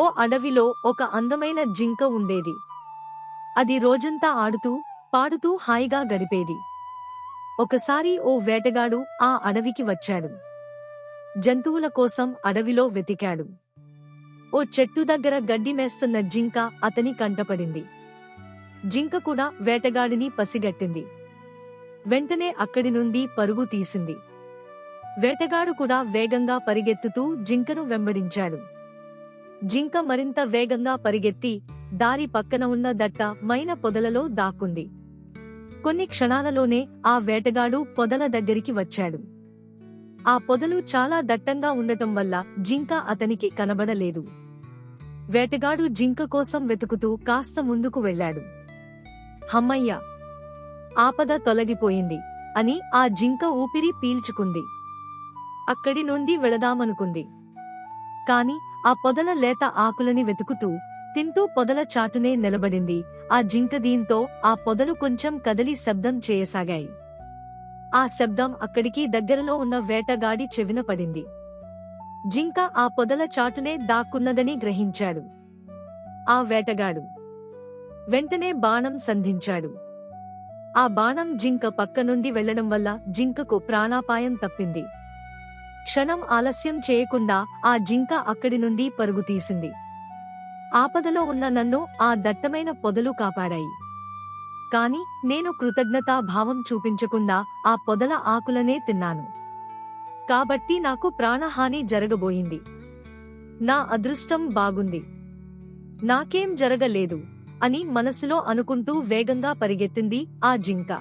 ఓ అడవిలో ఒక అందమైన జింక ఉండేది. అది రోజంతా ఆడుతూ పాడుతూ హాయిగా గడిపేది. ఒకసారి ఓ వేటగాడు ఆ అడవికి వచ్చాడు. జంతువుల కోసం అడవిలో వెతికాడు. ఓ చెట్టు దగ్గర గడ్డి మేస్తున్న జింక అతని కంటపడింది. జింక కూడా వేటగాడిని పసిగట్టింది. వెంటనే అక్కడి నుండి పరుగు తీసింది. వేటగాడు కూడా వేగంగా పరిగెత్తుతూ జింకను వెంబడించాడు. జింక మరింత వేగంగా పరిగెత్తి దారి పక్కన ఉన్న దట్ట మైన పొదలలో దాక్కుంది. కొన్ని క్షణాలలోనే ఆ వేటగాడు పొదల దగ్గరికి వచ్చాడు. ఆ పొదలు చాలా దట్టంగా ఉండటం వల్ల జింక అతనికి కనబడలేదు. వేటగాడు జింక కోసం వెతుకుతూ కాస్త ముందుకు వెళ్ళాడు. హమ్మయ్య ఆపద తొలగిపోయింది అని ఆ జింక ఊపిరి పీల్చుకుంది. అక్కడి నుండి వెళదామనుకుంది. కాని ఆ పొదల లేత ఆకులని వెతుకుతూ తింటూ పొదల చాటునే నిలబడింది. ఆ జింక దీంతో ఆ పొదలు కొంచెం కదలి శబ్దం చేయసాగాయి. ఆ శబ్దం అక్కడికి దగ్గరలో ఉన్న వేటగాడి చెవిన పడింది. జింక ఆ పొదల చాటునే దాక్కున్నదని గ్రహించాడు. ఆ వేటగాడు వెంటనే బాణం సంధించాడు. ఆ బాణం జింక పక్క నుండి వెళ్ళడం వల్ల జింకకు ప్రాణాపాయం తప్పింది. క్షణం ఆలస్యం చేయకుండా ఆ జింక అక్కడి నుండి పరుగు తీసింది. ఆపదలో ఉన్న నన్ను ఆ దట్టమైన పొదలు కాపాడాయి. కాని నేను కృతజ్ఞతా భావం చూపించకుండా ఆ పొదల ఆకులనే తిన్నాను. కాబట్టి నాకు ప్రాణహాని జరగబోయింది. నా అదృష్టం బాగుంది. నాకేం జరగలేదు అని మనసులో అనుకుంటూ వేగంగా పరిగెత్తింది ఆ జింక.